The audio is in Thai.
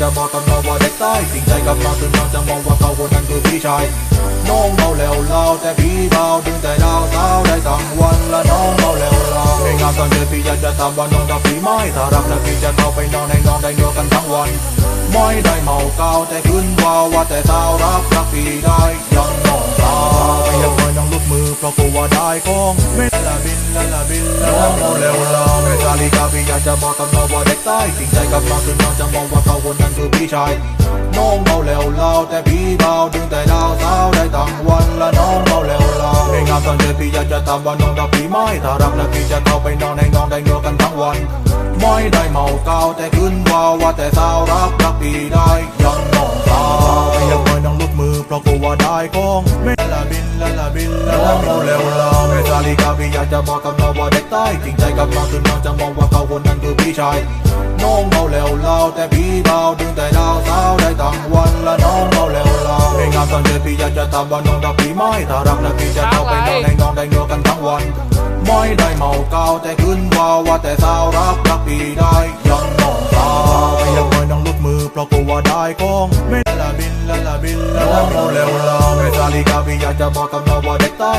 จะบอกกัน้องว่าเด็กใต้จริงใจกับน้องถึงน้องจะมองว่าเขาคนนั้นคือพี่ชายน้องเมาแล้วเล่าแต่พี่เบาดึงแต่ดาวเท้าได้ทั้งวันละน้องเมาแล้วเล่าในงานตอนเย็นพี่อยากจะถามว่าน้องกับพี่ไหมถ้ารักแล้วพี่จะเข้าไปนอนให้น้องได้เนื้อกันทั้งวันไม่ได้เมาเกาแต่ขึ้นว่าว่าแต่สาวรักรักพี่ได้ยังน้องสาวไม่อยากปล่อยน้องลุกมือเพราะกลัวได้ของไม่ละบินละละบินละน้องเมาแล้วเล่า จะบอกกับน้องว่าเด็กใต้จริงใจกับน้องถึงน้องจะมองว่าเขาคนนั้นคือพี่ชายน้องเมาแล้วเล่าแต่พี่เบาดึงแต่ดาวเท้าได้ทั้งวันละน้องเมาแล้วเล่าในงานตอนเย็นพี่อยากจะถามว่าน้องรักพี่ไหมถ้ารักแล้วพี่จะเข้าไปนอนให้น้องได้เนื้อกันทั้งวันไม่ได้เมาเก่าแต่ขึ้นว่าว่าแต่สาวรักรักพี่ได้ยังน้องสาวไม่อยากปล่อยน้องลุกมือเพราะกลัวได้ของไม่ละบินละละบินละน้องเมาแล้วเล่าในซาลิกาพี่อยากจะบอกกับ่าเด็กใต้จริงใจกับน้องถึงน้องจะมองว่าเขาคนนั้นคือพี่ชายน้องเมาแล้วเล่าแต่พี่เบาดึงแต่ดาวเท้าได้ทั้งวันละน้องเมาแล้วเล่าในงานตอนเย็นพี่อยากจะถามว่าน้องรักพี่ไหมถ้ารักแล้วพี่จะเข้าไปนอนให้น้องได้เนื้อกันทั้งวันไม่ได้เมาเกาแต่ขึ้นว่าว่าแต่สาวรักรักพี่ได้ยังน้องสาวไม่อยากปล่อยน้องลุกมือเพราะกลัวได้ของไม่ละบินละละบินละน้องเมาแล้วเล่าในซาลิกาพี่อยากจะบอกกับน้องว่าเด็กใต้